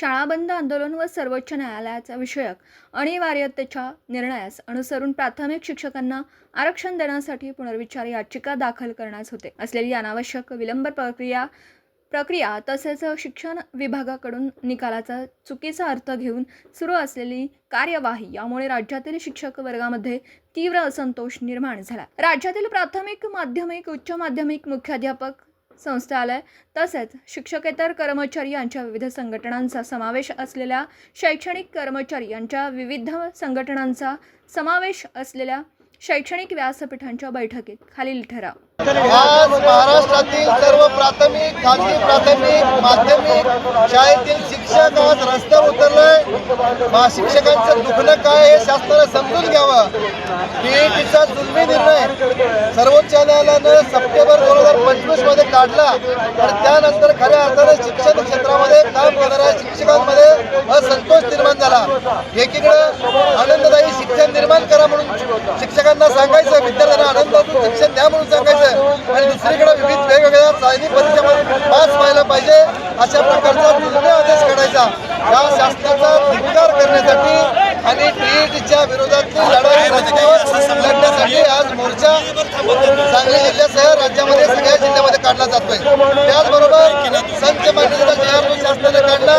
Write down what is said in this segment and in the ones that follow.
शाळा बंद आंदोलन व सर्वोच्च न्यायालयाचा विषयक अनिवार्यतेच्या निर्णयास अनुसरून प्राथमिक शिक्षकांना आरक्षण देण्यासाठी पुनर्विचार याचिका दाखल करण्यास होते. असलेली अनावश्यक विलंब प्रक्रिया प्रक्रिया तसेच शिक्षण विभागाकडून निकालाचा चुकीचा अर्थ घेऊन सुरू असलेली कार्यवाही यामुळे राज्यातील शिक्षक वर्गामध्ये तीव्र असंतोष निर्माण झाला. राज्यातील प्राथमिक माध्यमिक उच्च माध्यमिक मुख्याध्यापक संस्थालय तसेच शिक्षकेतर कर्मचारी यांच्या विविध संघटनांचा समावेश असलेल्या शैक्षणिक कर्मचारी यांच्या विविध संघटनांचा समावेश असलेल्या शैक्षणिक व्यासपीठांच्या बैठकीत खालील ठराव. आज महाराष्ट्रातील सर्व प्राथमिक खाजगी प्राथमिक माध्यमिक शाळेतील शिक्षक आज रस्त्यावर उतरलाय. शिक्षकांचं दुखणं काय हे शासनाला समजून घ्यावं. टीईटीचा जुलमी निर्णय सर्वोच्च न्यायालयानं सप्टेंबर दोन हजार पंचवीसमध्ये काढला. आणि त्यानंतर खऱ्या अर्थानं शिक्षण क्षेत्रामध्ये काम करणाऱ्या शिक्षकांमध्ये असंतोष निर्माण झाला. एकीकडं आनंददायी शिक्षण निर्माण करा म्हणून शिक्षकांना सांगायचं विद्यार्थ्यांना आनंदातून शिक्षण द्या म्हणून सांगायचं. आणि दुसरीकडे विविध वेगवेगळ्या चाचणी पद्धती अशा प्रकारचा आदेश काढायचा. या शासनाचा धिक्कार करण्यासाठी आणि टीईटीच्या विरोधातली लढाई रस्त्यावर लढण्यासाठी आज मोर्चा सांगली जिल्ह्यासह राज्यामध्ये सगळ्या जिल्ह्यामध्ये काढला जातोय. त्याचबरोबर संच मान्यतेचा जे शासनाने काढला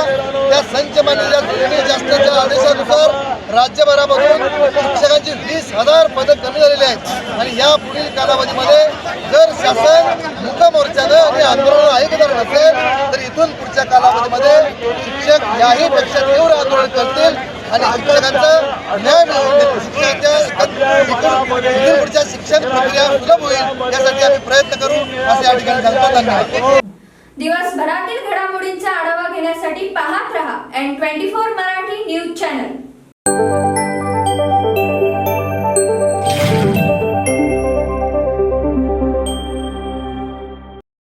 त्या संच मान्यतेच्या जास्तीच्या आदेशानुसार राज्यभरामधून शिक्षकांची वीस हजार पदं कमी झालेली आहेत. आणि या पुढील कालावधीमध्ये जर शासन मुक मोर्चानं आणि आंदोलन ऐकणार नसेल तर पुढच्या कालावधीमध्ये शिक्षक याही पेक्षा तीव्र आंदोलन करतील आणि शिक्षकांचं न्याय मिळवून देतील. शिक्षकांच्या पुढच्या शिक्षण प्रक्रिया सुलभ होईल यासाठी आम्ही प्रयत्न करू असे या ठिकाणी सांगतो. धन्यवाद. दिवसभरातील घडामोडींचा आढावा घेण्यासाठी पाहत रहा N twenty four Marathi news channel